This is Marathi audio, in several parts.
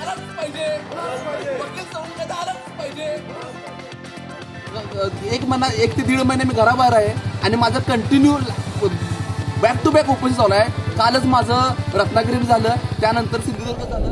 आलाच पाहिजे. वकील आलाच पाहिजे. एक महिना एक ते दीड महिने मी घराबाहेर आहे आणि माझं continue back to back open चालू आहे. कालच माझं रत्नागिरी झालं त्यानंतर सिंधुदुर्ग झालं.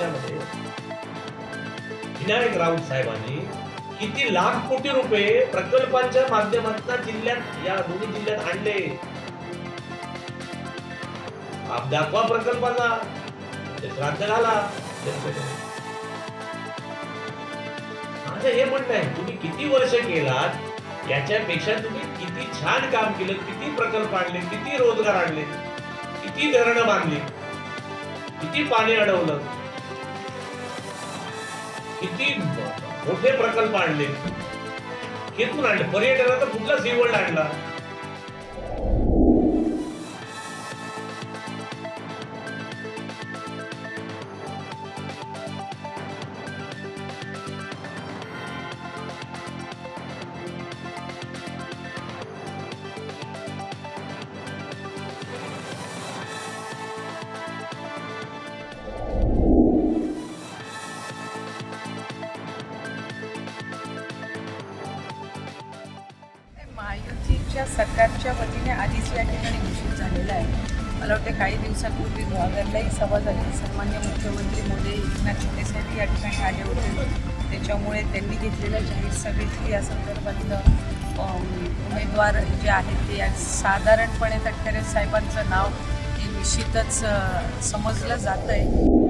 गेल्या विनायक राऊत साहेबांनी किती लाख कोटी रुपये प्रकल्पांच्या माध्यमातून जिल्ह्यात या दोन्ही जिल्ह्यात आणले. आप दाखवा प्रकल्पाचा श्राद्ध माझं हे म्हणणं आहे तुम्ही किती वर्ष केलात याच्यापेक्षा तुम्ही किती छान काम केलं किती प्रकल्प आणले किती रोजगार आणले किती धरणं बांधली किती पाणी अडवलं. किती मोठे प्रकल्प आणले किती आणले. पर्यटनाचा कुठला सीवर्ल्ड आणला? आमच्या सरकारच्या वतीने आधीच या ठिकाणी घोषित झालेलं आहे. मला वाटते काही दिवसांपूर्वी गुहागरलाही सभा झाली. सन्मान्य मुख्यमंत्री मोदी एकनाथ शिंदे साहेब या ठिकाणी आले होते. त्याच्यामुळे त्यांनी घेतलेल्या जाहीर सभेत या संदर्भातलं उमेदवार जे आहेत ते आज साधारणपणे तटकरे साहेबांचं नाव हे निश्चितच समजलं जातं आहे